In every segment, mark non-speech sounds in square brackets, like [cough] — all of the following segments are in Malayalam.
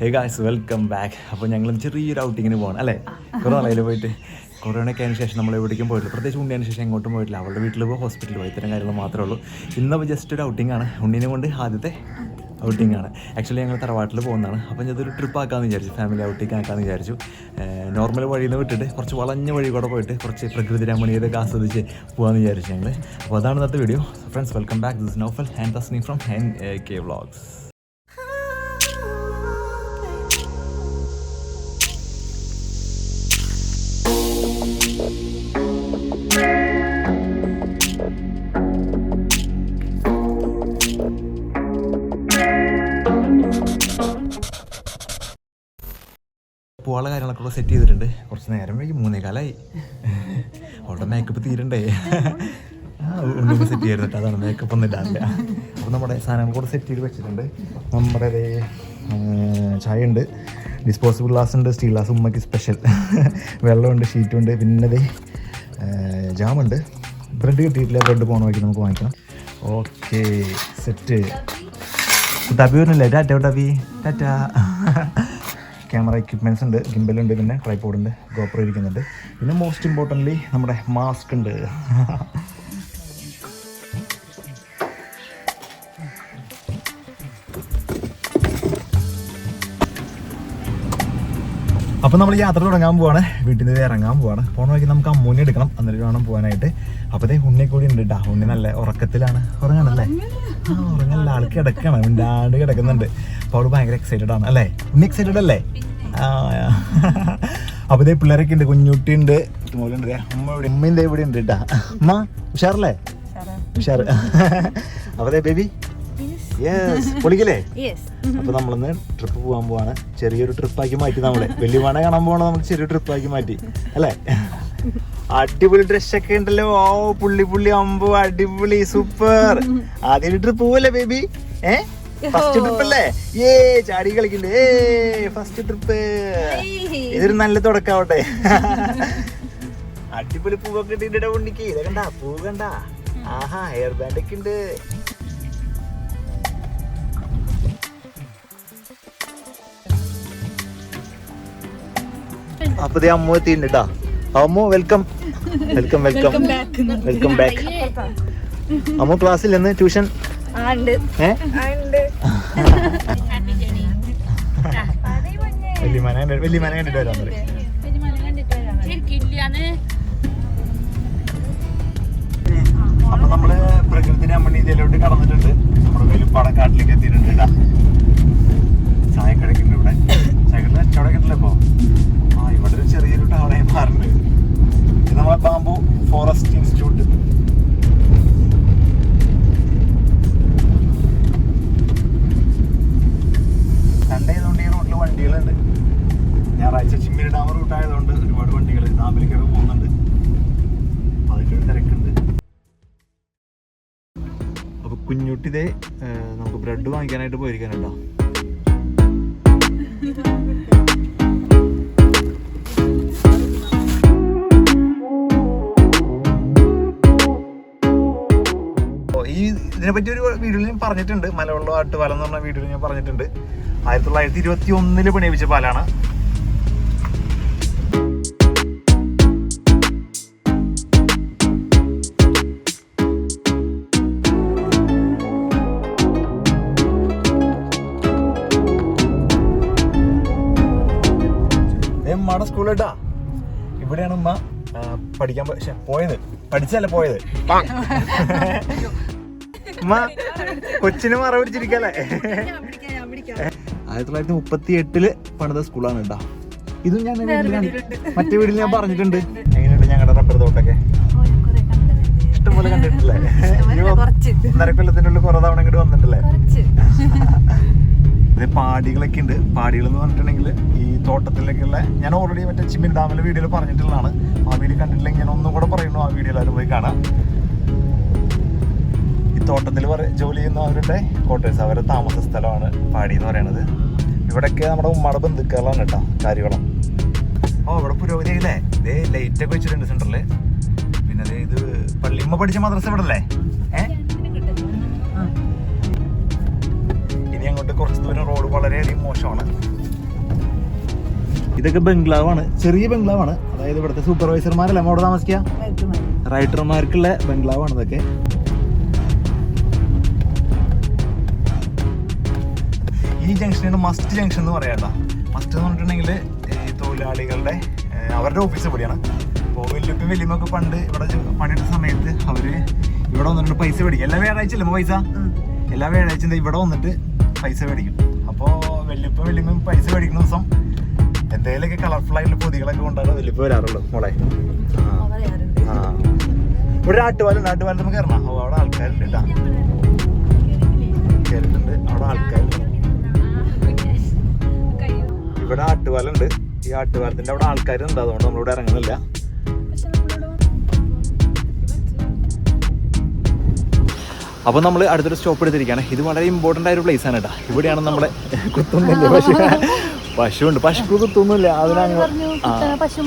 ഹേ ഗായ്സ് വെൽക്കം ബാക്ക് അപ്പോൾ ഞങ്ങൾ ചെറിയൊരു ഔട്ടിങ്ങിന് പോകണം അല്ലേ? കുറേ നാളയിൽ പോയിട്ട്. കൊറോണയ്ക്ക് അതിന് ശേഷം നമ്മൾ എവിടേക്കും പോയിട്ടില്ല. പ്രത്യേകിച്ച് ഉണ്ണിയതിന് ശേഷം എങ്ങോട്ടും പോയിട്ടില്ല. അവളുടെ വീട്ടിൽ പോയി ഹോസ്പിറ്റലിൽ പോയി. ഇത്തരം കാര്യങ്ങൾ മാത്രമേ ഉള്ളൂ. ഇന്നപ്പോൾ ജസ്റ്റ് ഒരു ഔട്ടിംഗ് ആണ്. ഉണ്ണിനെ കൊണ്ട് ആദ്യത്തെ ഔട്ടിംഗ് ആണ്. ആക്ച്വലി ഞങ്ങൾ തറവാട്ടിൽ പോകുന്നതാണ്. അപ്പം ഇതൊരു ട്രിപ്പ് ആക്കാമെന്ന് വിചാരിച്ചു. ഫാമിലി ഔട്ടിംഗ് ആക്കാമെന്ന് വിചാരിച്ചു. നോർമൽ വഴിയിൽ നിന്ന് വിട്ടിട്ട് കുറച്ച് വളഞ്ഞ വഴി കൂടെ പോയിട്ട് കുറച്ച് പ്രകൃതി രമണീയതൊക്കെ ആസ്വദിച്ച് പോകാമെന്ന് വിചാരിച്ചു ഞങ്ങൾ അപ്പോൾ അതാണ് ഇന്നത്തെ video friends welcome back this Naufal and Thasni from and K vlogs കാര്യങ്ങളൊക്കെ സെറ്റ് ചെയ്തിട്ടുണ്ട്. കുറച്ച് നേരം വൈകി മൂന്നേ കാലായി. അവളുടെ മേക്കപ്പ് തീരണ്ടേ? ഉണ്ണിനെ സെറ്റ് ചെയ്തിട്ട് അതാണ് മേക്കപ്പ് ഒന്നും ഇല്ലാറില്ല അപ്പോൾ നമ്മുടെ സാധനങ്ങൾ കൂടെ സെറ്റ് ചെയ്ത് വെച്ചിട്ടുണ്ട്. നമ്മുടെ ചായ ഉണ്ട് ഡിസ്പോസിബിൾ ഗ്ലാസ് ഉണ്ട് സ്റ്റീൽ ഗ്ലാസ് ഉമ്മയ്ക്ക് സ്പെഷ്യൽ വെള്ളമുണ്ട് ഷീറ്റുണ്ട് പിന്നെ ദേ ജാമുണ്ട്. ബ്രെഡ് കിട്ടിയിട്ടില്ല ബ്രെഡ് പോകണ വഴിക്ക് നമുക്ക് വാങ്ങിക്കണം. ഓക്കെ സെറ്റ് ടബി വരുന്നില്ലേ? ടാറ്റ ടബി ടാറ്റ. ക്യാമറ എക്യുപ്മെന്റ്സ് ഉണ്ട് ഗിംബലുണ്ട് പിന്നെ ട്രൈപോഡ് ഉണ്ട് ഗോപ്രോ ഇരിക്കുന്നുണ്ട്. പിന്നെ മോസ്റ്റ് ഇമ്പോർട്ടന്റ്ലി നമ്മുടെ മാസ്ക് ഉണ്ട്. അപ്പോൾ നമ്മൾ യാത്ര തുടങ്ങാൻ പോവാണ്. വീട്ടിൽ നിന്ന് ഇറങ്ങാൻ പോവാണ്. പോകണമെങ്കിൽ നമുക്ക് അമ്മൂനെ എടുക്കണം. എന്നിട്ട് വേണം പോകാനായിട്ട് അപ്പോഴത്തെ ഉണ്ണി കൂടി ഉണ്ട് കേട്ടോ ഉണ്ണി നല്ല ഉറക്കത്തിലാണ്. ഉറങ്ങാണല്ലേ? ആ ഉറങ്ങല്ല ആൾ കിടക്കണം. മിണ്ടാണ്ട് കിടക്കുന്നുണ്ട്. അപ്പോൾ അവൾ ഭയങ്കര എക്സൈറ്റഡ് ആണ്. അല്ലേ? ഉണ്ണി എക്സൈറ്റഡ് അല്ലേ? ആ അപ്പോൾ ഇതേ പിള്ളേരൊക്കെ ഉണ്ട്. കുഞ്ഞുട്ടി ഉണ്ട്. മോളുണ്ട് അമ്മ ഇവിടെ ഉമ്മേന്റെ ഇവിടെ ഉണ്ട് കേട്ടാ അമ്മ ഉഷാറല്ലേ? ഉഷാറ്. അപ്പതേ ബേബി. യെസ് പൊളിക്കല്ലേ? അപ്പൊ നമ്മളിന്ന് ട്രിപ്പ് പോകാൻ പോവാണ്. ചെറിയൊരു ട്രിപ്പ് ആക്കി മാറ്റി നമ്മൾ. വലിയ മണ കാണാൻ പോകണം നമ്മൾ ചെറിയൊരു ട്രിപ്പ് ആക്കി മാറ്റി. അല്ലേ? അടിപൊളി ഡ്രസ് ഒക്കെ ഉണ്ടല്ലോ. ഓ പുള്ളി പുള്ളി അമ്പോ അടിപൊളി സൂപ്പർ ആദ്യം ട്രിപ്പ് പോവല്ലേ ബേബി ഏ? ഫസ്റ്റ് ട്രിപ്പ് അല്ലേ? ഏ ചാടി കളിക്കില്ലേ ഏ ഫസ്റ്റ് ട്രിപ്പ് ഇതൊരു നല്ല തുടക്കാവട്ടെ. അടിപൊളി പൂവൊക്കെ ഇട്ടിട്ട് ഉണ്ണിക്ക്. ഇത് കണ്ട? പൂ കണ്ട? ആഹാ ഹെയർ ബാൻഡ് ഒക്കെ ഉണ്ട് അപ്പൊ അമ്മു എത്തിയിട്ടുണ്ട് കേട്ടാ Ammu welcome welcome welcome welcome back Ammu ക്ലാസ്സിൽ നിന്ന് ട്യൂഷൻ? കണ്ടിട്ട് വരാൻ പറയും. അപ്പൊ നമ്മൾ പ്രകൃതി രമണീയതയിലോട്ട് കടന്നിട്ടുണ്ട്. നമ്മുടെ വെലുപ്പാടക്കാട്ടിലേക്ക് എത്തിയിട്ടുണ്ട് ചായ ചായക്കടക്കുണ്ട് ഇവിടെ. ചായക്കട കച്ചവടക്കില്ല ഇപ്പൊ. ആ ഇവിടെ ചെറിയൊരു ടൗണായി മാറുന്നുണ്ട്. ഇത് നമ്മളെ ബാംബു ഫോറസ്റ്റ് ഇൻസ്റ്റിറ്റ്യൂട്ട് സൺഡേ ആയതുകൊണ്ട് ഈ റൂട്ടിൽ വണ്ടികളുണ്ട്. ഞായറാഴ്ച ചിമ്മിരി ഡാം റൂട്ട് ആയതുകൊണ്ട് ഒരുപാട് വണ്ടികൾ ഡാമിലേക്കൊക്കെ പോകുന്നുണ്ട്. അപ്പൊ അതിന്റെ ഒരു തിരക്കുണ്ട്. അപ്പൊ കുഞ്ഞുട്ടിതേ നമുക്ക് ബ്രെഡ് വാങ്ങിക്കാനായിട്ട് പോയിരിക്കാനുണ്ടോ ഈ ഇതിനെ പറ്റി ഒരു വീഡിയോയിൽ ഞാൻ പറഞ്ഞിട്ടുണ്ട്. മലവെള്ളം ആട്ടുപാലം എന്ന് പറഞ്ഞ വീഡിയോയിൽ ഞാൻ പറഞ്ഞിട്ടുണ്ട്. ആയിരത്തി തൊള്ളായിരത്തി ഇരുപത്തി ഒന്നിൽ പണിയിപ്പിച്ച പാലാണ് ഉമ്മയുടെ സ്കൂളിട്ടാ ഇവിടെയാണ് ഉമ്മ പഠിക്കാൻ പോയത്. പഠിച്ചല്ല പോയത്. [laughs] കൊച്ചിന് മറ പിടിച്ചിരിക്കല്ലേ? ആയിരത്തി തൊള്ളായിരത്തി മുപ്പത്തി എട്ടിൽ പണിത സ്കൂളാണ് കേട്ടോ ഇതും ഞാൻ മറ്റേ വീട്ടിൽ ഞാൻ പറഞ്ഞിട്ടുണ്ട്. എങ്ങനെയുണ്ട് ഞങ്ങളുടെ റബ്ബർ തോട്ടൊക്കെ? ഇഷ്ടംപോലെ കണ്ടിട്ടില്ലേ കുറച്ച്. ഒന്നര കൊല്ലത്തിനുള്ളിൽ കുറെ തവണ ഇങ്ങോട്ട് വന്നിട്ടില്ലേ [laughs] ഇത് പാടികളൊക്കെ ഉണ്ട്. പാടികൾ എന്ന് പറഞ്ഞിട്ടുണ്ടെങ്കിൽ ഈ തോട്ടത്തിലേക്കുള്ള ഞാൻ ഓൾറെഡി മറ്റേ ചിമ്മിൻ ഡാമിലെ വീഡിയോയിൽ പറഞ്ഞിട്ടുള്ളതാണ്. ആ വീഡിയോ കണ്ടിട്ടില്ലെങ്കിൽ ഞാൻ ഒന്നും കൂടെ പറയുന്നു. ആ വീഡിയോ എല്ലാവരും പോയി കാണാം. ഈ തോട്ടത്തിൽ ജോലി ചെയ്യുന്നവരുടെ ക്വാർട്ടേഴ്സ് അവരുടെ താമസ സ്ഥലമാണ് പാടി എന്ന് പറയുന്നത്. ഇവിടെയൊക്കെ നമ്മുടെ ഉമ്മയുടെ ബന്ധുക്കളാണ് കേട്ടോ കാര്യങ്ങളും ഓ ഇവിടെ പുരോഗതി അല്ലേ ഇതേ ലൈറ്റ് ഒക്കെ വെച്ചിട്ടുണ്ട് സെന്ററിൽ പിന്നെ അതേ ഇത് പള്ളിയമ്മ പഠിച്ച മദ്രസ ഇവിടെ അല്ലേ ഏഹ് ഇനി അങ്ങോട്ട് കുറച്ച് ദൂരം റോഡ് വളരെയധികം മോശമാണ്. ഇതൊക്കെ ബംഗ്ലാവാണ് ചെറിയ ബംഗ്ലാവാണ്. അതായത് ഇവിടുത്തെ സൂപ്പർവൈസർമാരല്ലേ അവിടെ താമസിക്കുക റൈറ്റർമാർക്കുള്ള ബംഗ്ലാവാണ് ഇതൊക്കെ. ഈ ജംഗ്ഷനാണ് മസ്റ്റ് ജംഗ്ഷൻ എന്ന് പറയാട്ടോ മസ്റ്റ് എന്ന് പറഞ്ഞിട്ടുണ്ടെങ്കിൽ ഈ തൊഴിലാളികളുടെ അവരുടെ ഓഫീസ് ഇവിടെയാണ്. അപ്പോൾ വലിയപ്പം വലിയമ്മൊക്കെ പണ്ട് ഇവിടെ പണിയുടെ സമയത്ത് അവർ ഇവിടെ വന്നിട്ട് പൈസ മേടിക്കും. എല്ലാ വ്യാഴാഴ്ച അല്ലേ പൈസ? എല്ലാ വ്യാഴാഴ്ച ഇവിടെ വന്നിട്ട് പൈസ മേടിക്കും. അപ്പോൾ വല്യപ്പ വലിയ പൈസ മേടിക്കുന്ന ദിവസം എന്തെങ്കിലുമൊക്കെ കളർഫുൾ ആയിട്ടുള്ള പൊതികളൊക്കെ കൊണ്ടാണ് വല്യപ്പ വരാറുള്ളത് മോളെ. ആ. ഇവിടെ ആട്ടുപാലുണ്ട് ആട്ടുപാലം നമുക്ക് കയറണം ഓ അവിടെ ആൾക്കാരുണ്ട് കേട്ടാ. കേട്ടിട്ടുണ്ട്. അവിടെ ആൾക്കാരുണ്ട്. ഇവിടെ ആട്ടുപാലുണ്ട്. ഈ ആട്ടുപാലത്തിന്റെ അവിടെ ആൾക്കാരുണ്ട്. അതുകൊണ്ട് നമ്മളിവിടെ ഇറങ്ങുന്നില്ല. അപ്പൊ നമ്മൾ അടുത്തൊരു സ്റ്റോപ്പ് എടുത്തിരിക്കുകയാണ്. ഇത് വളരെ ഇമ്പോർട്ടന്റ് ആയ ഒരു പ്ലേസ് ആണ് കേട്ടോ. ഇവിടെയാണ് നമ്മുടെ കുത്തുന്നില്ല? പശു പശുണ്ട് പശുക്ക് കുത്തൊന്നുമില്ല അതിനങ്ങ് പശു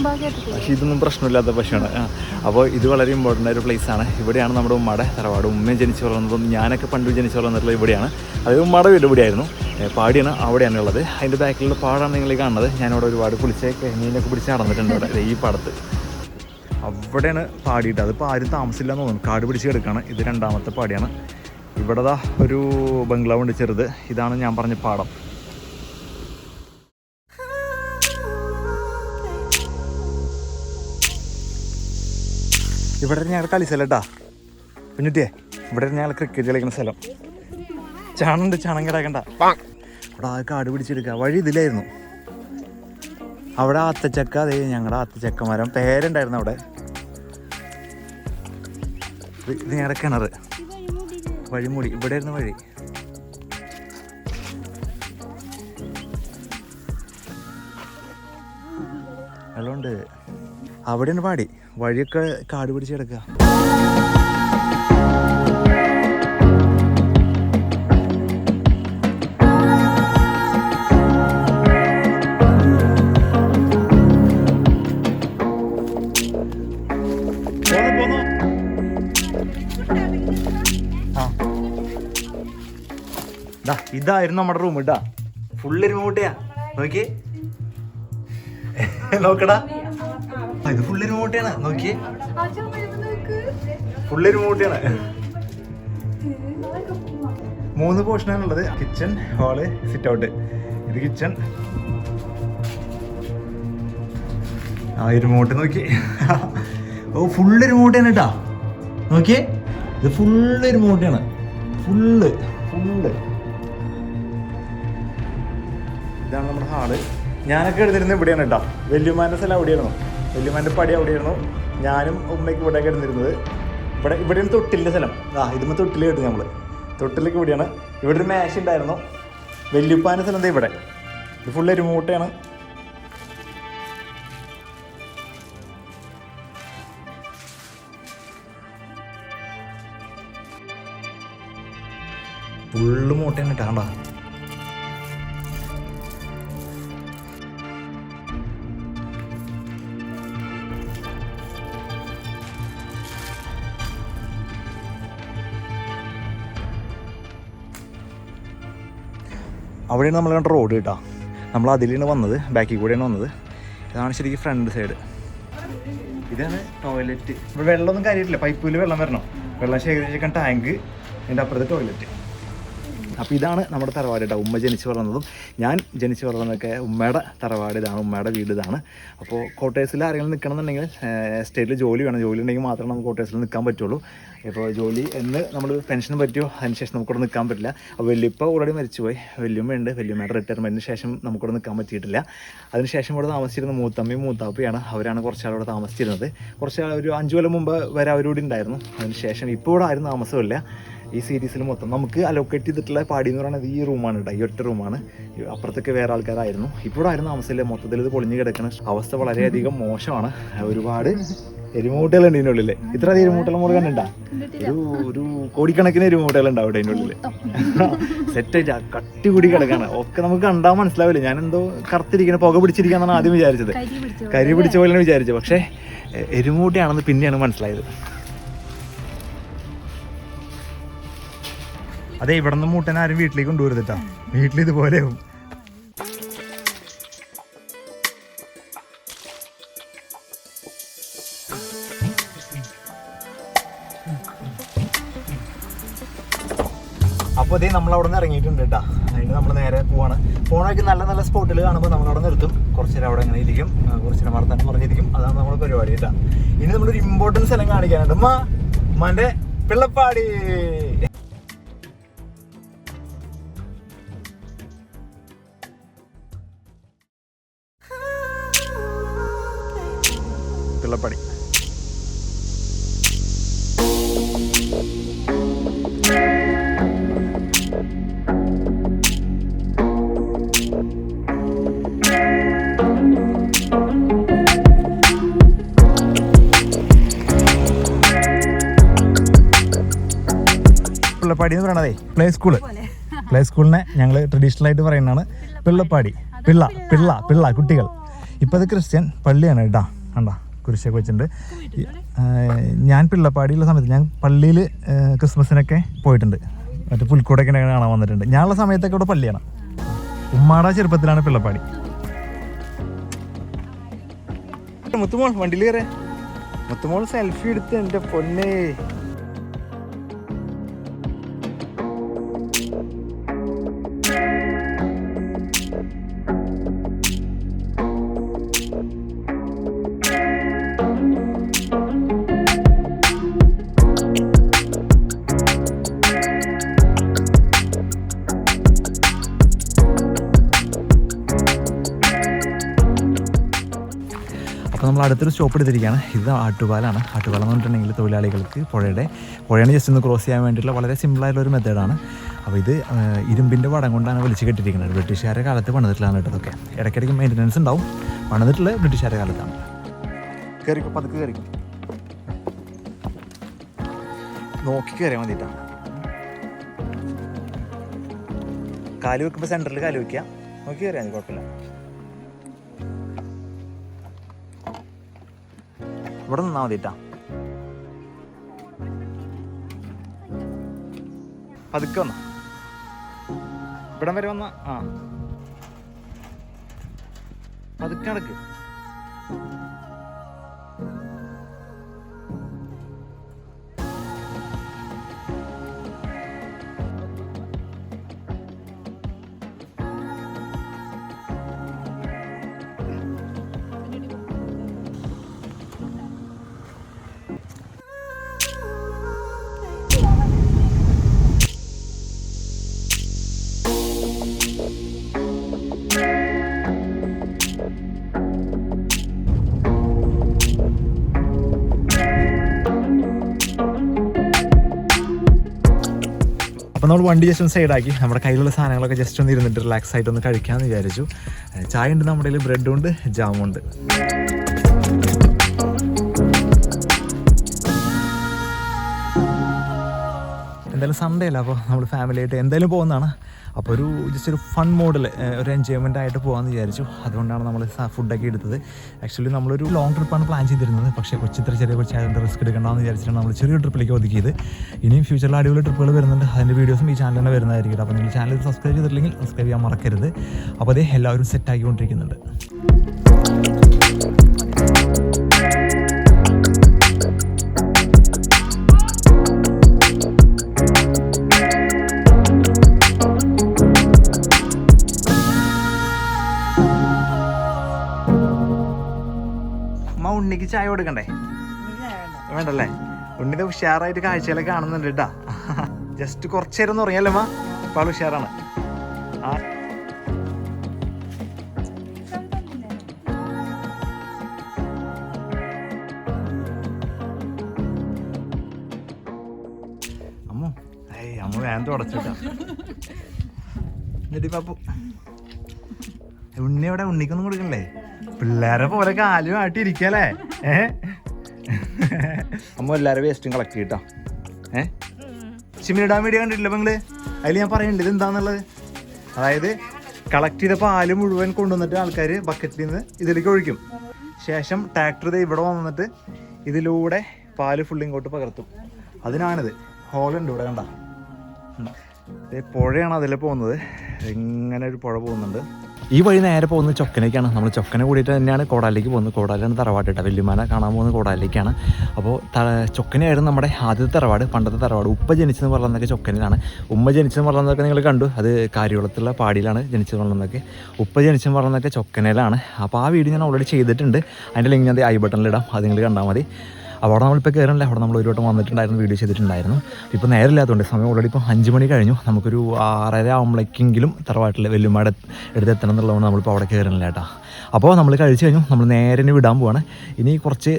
പക്ഷെ ഇതൊന്നും പ്രശ്നമില്ലാത്ത പശുവാണ്. അപ്പോൾ ഇത് വളരെ ഇമ്പോർട്ടന്റ് ആയ ഒരു പ്ലേസ് ആണ്. ഇവിടെയാണ് നമ്മുടെ ഉമ്മയുടെ തറവാട്. ഉമ്മയും ജനിച്ചു വളർന്നതും ഞാനൊക്കെ പണ്ട് ജനിച്ചു വളർന്നിട്ടുള്ളത് ഇവിടെയാണ്. അതായത് ഉമ്മയുടെ വീട് ഇവിടെയായിരുന്നു. പാടിയാണ് അവിടെയാണ് ഉള്ളത്. അതിന്റെ ബാക്കിലുള്ള പാടാണ് നിങ്ങൾ കാണുന്നത്. ഞാനിവിടെ ഒരുപാട് കുളിച്ച് മീനൊക്കെ പിടിച്ച് നടന്നിട്ടുണ്ട് ഇവിടെ. ഈ പാടത്ത്. അവിടെയാണ് പാടിയിട്ട്. അതിപ്പോൾ ആരും താമസില്ല എന്ന് തോന്നുന്നു. കാട് പിടിച്ച് കിടക്കുകയാണ് ഇത് രണ്ടാമത്തെ പാടിയാണ്. ഇവിടെ ദാ ഒരു ബംഗ്ലാവ് ഉണ്ട് ചെറുത്. ഇതാണ് ഞാൻ പറഞ്ഞ പാടം. ഇവിടെ ഞങ്ങൾ കളി സ്ഥലം കേട്ടാ പിന്നിട്ടേ ഇവിടെ ഞങ്ങൾ ക്രിക്കറ്റ് കളിക്കുന്ന സ്ഥലം. ചാണുണ്ട് ചാണം കിടക്കണ്ട അവിടെ ആ കാട് പിടിച്ചെടുക്കുക വഴി ഇതിലായിരുന്നു. അവിടെ ആത്തച്ചക്ക അതേ ഞങ്ങളുടെ ആത്തച്ചക്ക മരം. പേരുണ്ടായിരുന്നു അവിടെ. ഇത് ഇത് ഞങ്ങളുടെ കിണർ വഴിമൂടി. ഇവിടെ ആയിരുന്നു വഴി. വെള്ളമുണ്ട് അവിടെയാണ് പാടി. വഴിയൊക്കെ കാട് പിടിച്ച് കിടക്കുക. ഇതായിരുന്നു നമ്മുടെ റൂം ഇട്ടാ ഫുള്ള് റിമോട്ടയാ നോക്കി നോക്കടാ. ഇത് ഫുള്ള് റിമോട്ടാണ് നോക്കിയേ. ഫുള്ള് റിമോട്ടാണ് മൂന്ന് പോർഷനാണുള്ളത് കിച്ചൺ ഹാൾ സിറ്റ് ഔട്ട് ഇത് കിച്ചൺ ആ റിമോട്ട് നോക്കി. ഓ ഫുള്ള് റിമോട്ടാണ് കേട്ടാ നോക്കിയേ. ഇത് ഫുള്ള് റിമോട്ടാണ് ഫുള്ള് ഫുള്ള് ഇതാണ് നമ്മുടെ ഹാൾ. ഞാനൊക്കെ എടുത്തിരുന്നത് ഇവിടെയാണ് കേട്ടോ വലിയ സ്ഥലം അവിടെയായിരുന്നു. വല്യമാന്റെ പടി അവിടെയായിരുന്നു. ഞാനും ഉമ്മയ്ക്ക് ഇവിടെ കിടന്നിരുന്നത്. ഇവിടെ ഇവിടെയാണ് തൊട്ടിലിന്റെ സ്ഥലം. ആ ഇതുമ്പോൾ തൊട്ടിൽ കിട്ടും നമ്മൾ തൊട്ടിലേക്ക് ഇവിടെയാണ്. ഇവിടെ ഒരു മേശ ഉണ്ടായിരുന്നു. വല്യുപ്പാന്റെ സ്ഥലം ദേ ഇവിടെ. ഇത് ഫുൾ എരുമൂട്ടയാണ്. ഫുള്ള് മൂട്ടയാണ് കേട്ടോ അവിടെയാണ് നമ്മൾ കണ്ട റോഡ് കേട്ടോ. നമ്മൾ അതിലാണ് വന്നത് ബാക്കിൽ കൂടെയാണ് വന്നത്. ഇതാണ് ശരിക്കും ഫ്രണ്ട് സൈഡ് ഇതാണ് ടോയ്ലറ്റ് ഇവിടെ വെള്ളമൊന്നും കാര്യമില്ല പൈപ്പിൽ വെള്ളം വരണം. വെള്ളം ശേഖരിച്ചേക്കാൻ ടാങ്ക് അതിന്റെ അപ്പുറത്ത് ടോയ്ലറ്റ് അപ്പോൾ ഇതാണ് നമ്മുടെ തറവാട് കേട്ടോ ഉമ്മ ജനിച്ചു വളർന്നതും ഞാൻ ജനിച്ചു വളർന്നതൊക്കെ ഉമ്മയുടെ തറവാട് ഇതാണ് ഉമ്മയുടെ വീട് ഇതാണ്. അപ്പോൾ കോട്ടേഴ്സിൽ ആരെങ്കിലും നിൽക്കണം എന്നുണ്ടെങ്കിൽ സ്റ്റേറ്റിൽ ജോലി വേണം. ജോലി ഉണ്ടെങ്കിൽ മാത്രമേ നമുക്ക് കോട്ടേഴ്സിൽ നിൽക്കാൻ പറ്റുള്ളൂ. ഇപ്പോൾ ജോലി എന്ന് നമ്മൾ പെൻഷൻ പറ്റുമോ അതിനുശേഷം നമുക്കിവിടെ നിൽക്കാൻ പറ്റില്ല. അപ്പോൾ വലിയപ്പ ഓൾറെഡി മരിച്ചുപോയി. ഉണ്ട്. വലിയമ്മയുടെ റിട്ടയർമെന്റിന് ശേഷം നമുക്കിവിടെ നിൽക്കാൻ പറ്റിയിട്ടില്ല. അതിനുശേഷം ഇവിടെ താമസിച്ചിരുന്ന മൂത്തമ്മയും മൂത്താപ്പയാണ്. അവരാണ് കുറച്ചാൾ ഇവിടെ താമസിച്ചിരുന്നത്. കുറച്ച് ഒരു അഞ്ച് കൊല്ലം മുമ്പ് വരെ അവരോട് ഉണ്ടായിരുന്നു. അതിനുശേഷം ഇപ്പോൾ ഇവിടെ ആരും താമസമില്ല ഈ സീരീസിൽ മൊത്തം നമുക്ക് അലോക്കേറ്റ് ചെയ്തിട്ടുള്ള പാടി എന്ന് പറയുന്നത് ഈ റൂമാണ് കേട്ടോ ഈ ഒറ്റ റൂമാണ് അപ്പുറത്തൊക്കെ വേറെ ആൾക്കാരായിരുന്നു. ഇപ്പോഴായിരുന്നു താമസമില്ല മൊത്തത്തിൽ ഇത് പൊളിഞ്ഞു കിടക്കുന്ന അവസ്ഥ വളരെയധികം മോശമാണ്. ഒരുപാട് എരുമൂട്ടകളുണ്ട് ഇതിന്റെ ഉള്ളിൽ ഇത്ര എരുമൂട്ടകൾ മുറി കണ്ടിട്ടാ ഒരു ഒരു കോടിക്കണക്കിന് എരുമൂട്ടകളുണ്ട് അവിടെ അതിന്റെ ഉള്ളിൽ സെറ്റായിട്ട് കട്ടി കൂടി കിടക്കാണ്. ഒക്കെ നമുക്ക് കണ്ടാൽ മനസ്സിലാവില്ല. ഞാൻ എന്തോ കറുത്തിരിക്കുന്ന പുക പിടിച്ചിരിക്കാന്നാണ് ആദ്യം വിചാരിച്ചത്. കരി പിടിച്ച പോലെയാണ് വിചാരിച്ചത്. പക്ഷേ എരുമൂട്ടയാണെന്ന് പിന്നെയാണ് മനസ്സിലായത്. അതെ ഇവിടെ നിന്ന് മൂട്ടനെ ആരും വീട്ടിലേക്ക് കൊണ്ടുവരുന്നിട്ടാ വീട്ടിൽ ഇതുപോലെയാവും അപ്പൊ അതേ നമ്മൾ അവിടെ നിന്ന് ഇറങ്ങിയിട്ടുണ്ട് കേട്ടാ അതിന് നമ്മൾ നേരെ പോവാണ്. പോണൊക്കെ നല്ല നല്ല സ്പോട്ടിൽ കാണുമ്പോൾ നമ്മൾ അവിടെ നിർത്തും. കുറച്ച് നേരം അവിടെ അങ്ങനെ ഇരിക്കും. കുറച്ച് നേരം വർത്താനം പറഞ്ഞിരിക്കും. അതാണ് നമ്മുടെ പരിപാടി കേട്ടാ ഇനി നമ്മളൊരു ഇമ്പോർട്ടൻസ് എല്ലാം കാണിക്കാനുണ്ട്. ഉമ്മ ഉമ്മാന്റെ പിള്ളപ്പാടി. പിള്ളപ്പാടി എന്ന് പറയണതേ പ്ലേ സ്കൂൾ പ്ലേ സ്കൂളിനെ ഞങ്ങൾ ട്രഡീഷണൽ ആയിട്ട് പറയുന്നതാണ് പിള്ളപ്പാടി. പിള്ള പിള്ള പിള്ള കുട്ടികൾ. ഇപ്പം അത് ക്രിസ്ത്യൻ പള്ളിയാണ് കേട്ടോ. കണ്ടാ? കുരിശൊക്കെ വെച്ചിട്ടുണ്ട്. ഞാൻ പിള്ളപ്പാടിയുള്ള സമയത്ത് ഞാൻ പള്ളിയിൽ ക്രിസ്മസിനൊക്കെ പോയിട്ടുണ്ട്. മറ്റേ പുൽക്കൂടൊക്കെ കാണാൻ വന്നിട്ടുണ്ട്. ഞാനുള്ള സമയത്തൊക്കെ ഇവിടെ പള്ളിയാണ്. ഉമ്മാട ചെറുപ്പത്തിലാണ് പിള്ളപ്പാടി. മുത്തുമോൾ വണ്ടിയിൽ കയറേ. മുത്തുമോൾ സെൽഫി എടുത്ത് എന്റെ പൊന്നേ. അപ്പോൾ നമ്മൾ അടുത്തൊരു സ്റ്റോപ്പ് എടുത്തിരിക്കുകയാണ്. ഇത് ആട്ടുപാലാണ്. ആട്ടുപാലം എന്ന് പറഞ്ഞിട്ടുണ്ടെങ്കിൽ തൊഴിലാളികൾക്ക് പുഴയുടെ പുഴയാണ് ജസ്റ്റ് ഒന്ന് ക്രോസ് ചെയ്യാൻ വേണ്ടിയിട്ടുള്ള വളരെ സിമ്പിളായിട്ടുള്ള ഒരു മെത്തേഡാണ് അപ്പോൾ ഇത് ഇരുമ്പിന്റെ വടം കൊണ്ടാണ് വലിച്ചു കെട്ടിയിരിക്കുന്നത് ബ്രിട്ടീഷുകാരുടെ കാലത്ത് പണിതിട്ടുള്ളതാണ് കേട്ടോ ഇതൊക്കെ. ഇടയ്ക്കിടയ്ക്ക് മെയിന്റനൻസ് ഉണ്ടാവും. പണിതിട്ടുള്ളത് ബ്രിട്ടീഷുകാരുടെ കാലത്താണ്. കയറിക്കോ പതുക്കെ കയറിക്കോ നോക്കി കയറിയാൽ മതിയിട്ടാണ് കാൽ വെക്കുമ്പോൾ സെന്ററിൽ കാൽ വെക്കുക. നോക്കി കയറിയാൽ മതി കുഴപ്പമില്ല. ഇവിടെ നിന്നാ മതിട്ടാ. പതുക്കെ വന്ന. ഇവിടം വരെ വന്ന ആ. പതുക്കെ നടക്ക്. അപ്പോൾ നമ്മൾ വണ്ടി ജസ്റ്റ് ഒന്ന് സൈഡാക്കി നമ്മുടെ കയ്യിലുള്ള സാധനങ്ങളൊക്കെ ജസ്റ്റ് ഒന്ന് ഇരുന്നിട്ട് റിലാക്സ് ആയിട്ട് ഒന്ന് കഴിക്കാമെന്ന് വിചാരിച്ചു ചായ ഉണ്ട് നമ്മുടെ കയ്യിൽ ബ്രെഡും ഉണ്ട് ജാമും എന്തായാലും സൺഡേ അല്ല? അപ്പോൾ നമ്മൾ ഫാമിലി ആയിട്ട് എന്തായാലും പോകുന്നതാണ്. അപ്പോൾ ഒരു ജസ്റ്റ് ഒരു ഫൺ മോഡിൽ ഒരു എൻജോയ്മെന്റ് ആയിട്ട് പോകാമെന്ന് വിചാരിച്ചു. അതുകൊണ്ടാണ് നമ്മൾ ഫുഡൊക്കെ എടുത്തത്. ആക്ച്വലി നമ്മളൊരു ലോങ് ട്രിപ്പാണ് പ്ലാൻ ചെയ്തിരുന്നത്. പക്ഷേ കൊച്ചിത്ര ചെറിയ കൊച്ചായതുകൊണ്ട് റിസ്ക് എടുക്കണമെന്ന് വിചാരിച്ചിട്ടാണ് നമ്മൾ ചെറിയ ട്രിപ്പിലേക്ക് ഒതുക്കിയത്. ഇനിയും ഫ്യൂച്ചറിൽ അടിപൊളി ട്രിപ്പുകൾ വരുന്നുണ്ട്. അതിന്റെ വീഡിയോസും ഈ ചാനലിൽ തന്നെ വരുന്നതായിരിക്കും അപ്പോൾ നിങ്ങൾ ചാനൽ സബ്സ്ക്രൈബ് ചെയ്തിട്ടില്ലെങ്കിൽ സബ്സ്ക്രൈബ് ചെയ്യാൻ മറക്കരുത്. അപ്പോൾ അതേ എല്ലാവരും സെറ്റ് ആക്കിക്കൊണ്ടിരിക്കുന്നുണ്ട്. ഉണ്ണിക്ക് ചായ കൊടുക്കണ്ടേ? വേണ്ടല്ലേ? ഉണ്ണിന്റെ ഉഷാറായിട്ട് കാഴ്ചകളൊക്കെ കാണുന്നുണ്ട് കേട്ടാ. ജസ്റ്റ് കുറച്ചേരം നേരം മാ? ഇപ്പാൾ ഉഷാറാണ്. ആ. അമ്മോ ഏയ് അമ്മ വേണ്ട തുടച്ചിട്ടാ. എന്നിട്ട് പാപ്പു. ഉണ്ണി എവിടെ? ഉണ്ണിക്കൊന്നും കൊടുക്കണ്ടേ പിള്ളേരെ പോലെ കാലും ആട്ടിരിക്കല്ലേ ഏ? അമ്മ എല്ലാവരും വേസ്റ്റും കളക്ട് ചെയ്യട്ടോ ഏ? ചിമ്മിനിടാൻ വീഡിയോ കണ്ടിട്ടില്ല നിങ്ങൾ? അതിൽ ഞാൻ പറയുന്നുണ്ട് ഇത് എന്താന്നുള്ളത്? അതായത് കളക്ട് ചെയ്ത പാൽ മുഴുവൻ കൊണ്ടുവന്നിട്ട് ആൾക്കാർ ബക്കറ്റിൽ നിന്ന് ഇതിലേക്ക് ഒഴിക്കും. ശേഷം ട്രാക്ടർ ഇവിടെ വന്നിട്ട് ഇതിലൂടെ പാൽ ഫുള്ള് ഇങ്ങോട്ട് പകർത്തും. അതിനാണിത്. ഹോളുണ്ട് ഇവിടെ കണ്ട. പുഴയാണ് അതിലെ പോകുന്നത്. ഇങ്ങനെ ഒരു പുഴ പോകുന്നുണ്ട്. ഈ വഴി നേരെ പോകുന്ന ചൊക്കനേക്കാണ്. നമ്മൾ ചൊക്കനെ കൂടിയിട്ട് തന്നെയാണ് കോടാലിലേക്ക് പോകുന്നത്. കോടാലാണ് തറവാട് കേട്ടോ വല്യമാനെ കാണാൻ പോകുന്ന കോടാലിലേക്കാണ്. അപ്പോൾ ചൊക്കനെയായിരുന്നു നമ്മുടെ ആദ്യത്തെ തറവാട് പണ്ടത്തെ തറവാട്. ഉപ്പ ജനിച്ചെന്ന് പറയുന്നതൊക്കെ ചൊക്കനിലാണ്. ഉമ്മ ജനിച്ചെന്ന് പറയുന്നതൊക്കെ നിങ്ങൾ കണ്ടു. അത് കാര്യകുളത്തുള്ള പാടിയിലാണ് ജനിച്ചെന്ന് പറയുന്നതൊക്കെ ഉപ്പ ജനിച്ചെന്ന് പറയുന്നതൊക്കെ ചൊക്കനയിലാണ് അപ്പോൾ ആ വീഡിയോ ഞാൻ ഓൾറെഡി ചെയ്തിട്ടുണ്ട്. അതിന്റെ ലിങ്ക് ഞാൻ ഐ ബട്ടണിലിടാം അത് നിങ്ങൾ കണ്ടാൽ മതി. അവിടെ നമ്മളിപ്പോൾ കയറണല്ലേ അവിടെ നമ്മൾ ഒരു വട്ടം വന്നിട്ടുണ്ടായിരുന്നു വീഡിയോ ചെയ്തിട്ടുണ്ടായിരുന്നു. ഇപ്പോൾ നേരമില്ലാത്തതുകൊണ്ട് സമയം ഓൾറെഡി ഇപ്പോൾ അഞ്ച് മണി കഴിഞ്ഞു. നമുക്കൊരു ആറര ആകുമ്പോഴേക്കെങ്കിലും തറവാട്ടിൽ വെല്ലുമാട് എടുത്തെത്തണം എന്നുള്ളതുകൊണ്ട് നമ്മളിപ്പോൾ അവിടെ കയറുന്നില്ല കേട്ടോ. അപ്പോൾ നമ്മൾ കഴിച്ചു കഴിഞ്ഞു. നമ്മൾ നേരെ വിടാൻ പോവാണ്. ഇനി കുറച്ച്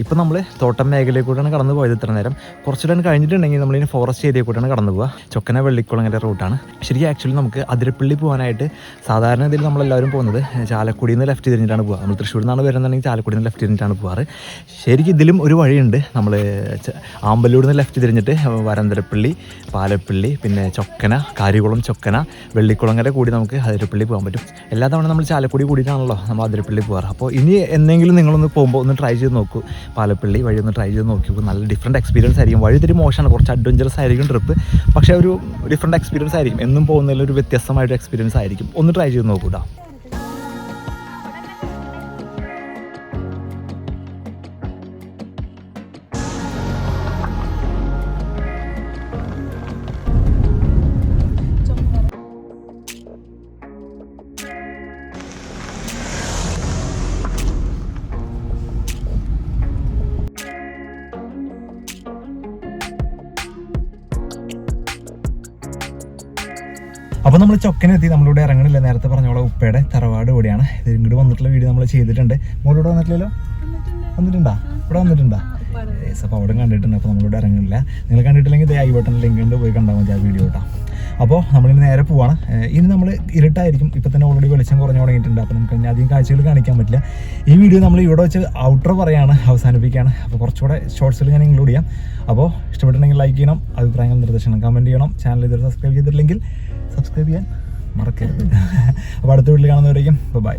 ഇപ്പം നമ്മൾ തോട്ടം മേഖലയിൽ കൂടെയാണ് കടന്നു പോയത് ഇത്ര നേരം. കുറച്ചുകൂടെ കഴിഞ്ഞിട്ടുണ്ടെങ്കിൽ നമ്മളിനി ഫോറസ്റ്റ് ഏരിയ കൂടെയാണ് കടന്നു പോവുക ചൊക്കന വെള്ളിക്കുളങ്ങര റൂട്ടാണ് ശരിക്കും ആക്ച്വലി നമുക്ക് അതിരപ്പള്ളി പോകാനായിട്ട് സാധാരണ ഇതിൽ നമ്മളെല്ലാവരും പോകുന്നത് ചാലക്കുടിയിൽ നിന്ന് ലെഫ്റ്റ് തിരിഞ്ഞിട്ടാണ് പോകുക നമ്മൾ തൃശ്ശൂരിൽ നിന്നാണ് വരുന്നുണ്ടെങ്കിൽ ചാലക്കുടിയിൽ നിന്ന് ലെഫ്റ്റ് തിരിഞ്ഞിട്ടാണ് പോകാറ് ശരിക്കും ഇതിലും ഒരു വഴിയുണ്ട്. നമ്മൾ ആമ്പല്ലൂരിൽ നിന്ന് ലെഫ്റ്റ് തിരിഞ്ഞിട്ട് വരന്തരപ്പള്ളി പാലപ്പള്ളി പിന്നെ ചൊക്കന കാരികുളം ചൊക്കന വെള്ളിക്കുളങ്ങര കൂടി നമുക്ക് അതിരപ്പള്ളി പോകാൻ പറ്റും. എല്ലാ തവണ നമ്മൾ ചാലക്കുടി കൂടിയിട്ടാണല്ലോ. നമ്മൾ അതിരപ്പള്ളി പോകാറ്. അപ്പോൾ ഇനി എന്തെങ്കിലും നിങ്ങളൊന്ന് പോകുമ്പോൾ ഒന്ന് ട്രൈ ചെയ്ത് നോക്കൂ. പാലപ്പള്ളി വഴി ഒന്ന് ട്രൈ ചെയ്ത് നോക്കി നോക്കൂ നല്ല ഡിഫറെന്റ് എക്സ്പീരിയൻസ് ആയിരിക്കും. വഴി ഇത്തിരി മോശമാണ്. കുറച്ച് അഡ്വഞ്ചറസ് ആയിരിക്കും ട്രിപ്പ് പക്ഷേ ഒരു ഡിഫറെന്റ് എക്സ്പീരിയൻസ് ആയിരിക്കും. എന്നും പോകുന്നതിൽ ഒരു എക്സ്പീരിയൻസ് ആയിരിക്കും. ഒന്ന് ട്രൈ ചെയ്ത് നോക്കൂ നമ്മൾ ചൊക്കനെത്തി നമ്മളിവിടെ ഇറങ്ങണില്ല. നേരത്തെ പറഞ്ഞോളാം ഉപ്പയുടെ തറവാട് കൂടിയാണ് ഇത് ഇങ്ങോട്ട് വന്നിട്ടുള്ള വീഡിയോ നമ്മൾ ചെയ്തിട്ടുണ്ട്. മോളിവിടെ വന്നിട്ടില്ലല്ലോ? വന്നിട്ടുണ്ടാ? ഇവിടെ വന്നിട്ടുണ്ടാ? അപ്പോൾ അവിടെ കണ്ടിട്ടുണ്ട്. അപ്പോൾ നമ്മളിവിടെ ഇറങ്ങണില്ല. നിങ്ങൾ കണ്ടിട്ടില്ലെങ്കിൽ ഇത് ഐ ബട്ടൺ ലിങ്ക് ഉണ്ട്. പോയി കണ്ടാൽ മതി ആ വീഡിയോ കേട്ടോ. അപ്പോൾ നമ്മളിനി നേരെ പോവാണ്. ഇനി നമ്മൾ ഇരുട്ടായിരിക്കും. ഇപ്പോൾ തന്നെ ഓൾറെഡി വെളിച്ചം കുറഞ്ഞു തുടങ്ങിയിട്ടുണ്ട്. അപ്പോൾ നമുക്ക് ഇനി അധികം കാഴ്ചകൾ കാണിക്കാൻ പറ്റില്ല. ഈ വീഡിയോ നമ്മൾ ഇവിടെ വെച്ച് ഔട്ടർ പറയാണ് അവസാനിപ്പിക്കുകയാണ്. അപ്പോൾ കുറച്ചുകൂടെ ഷോർട്സിൽ ഞാൻ ഇൻക്ലൂഡ് ചെയ്യാം. അപ്പോൾ ഇഷ്ടപ്പെട്ടിട്ടുണ്ടെങ്കിൽ ലൈക്ക് ചെയ്യണം. അഭിപ്രായങ്ങൾ നിർദ്ദേശങ്ങൾ കമന്റ് ചെയ്യണം. ചാനൽ ഇതുവരെ സബ്സ്ക്രൈബ് ചെയ്തിട്ടില്ലെങ്കിൽ സബ്സ്ക്രൈബ് ചെയ്യാൻ മറക്കരുത്. അപ്പോൾ അടുത്ത വീട്ടിൽ കാണുന്നവരേക്കും ബൈ